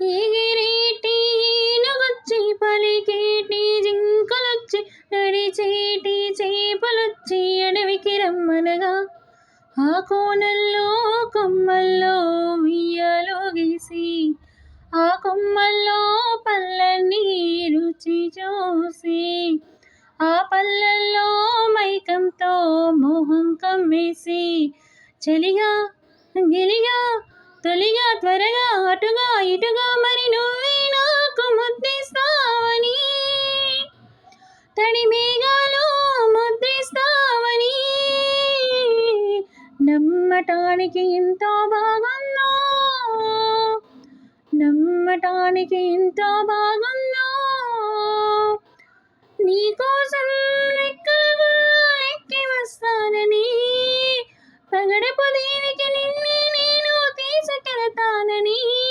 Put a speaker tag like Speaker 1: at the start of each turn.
Speaker 1: ఎగిరేటి ఈనుగొచ్చి పలికేటి జింకలొచ్చి నడిచేటి చేపలొచ్చి అడవికి రమ్మనగా ఆ కోనల్లో కొమ్మల్లో ఉయ్యాలో గీసి ఆ కొమ్మల్లో పళ్ళని రుచి చూసి ఆ పళ్ళల్లో మైకంతో మోహం కమ్మేసి చలిగా గిలిగా తొలిగా త్వరగా అటుగా ఇటుగా మరి నువ్వే నాకు ముద్దిస్తావని తడి మేఘాలు ముద్దిస్తావని నమ్మటానికి ఎంతో బాగుందో నమ్మటానికి ఎంతో బాగా on any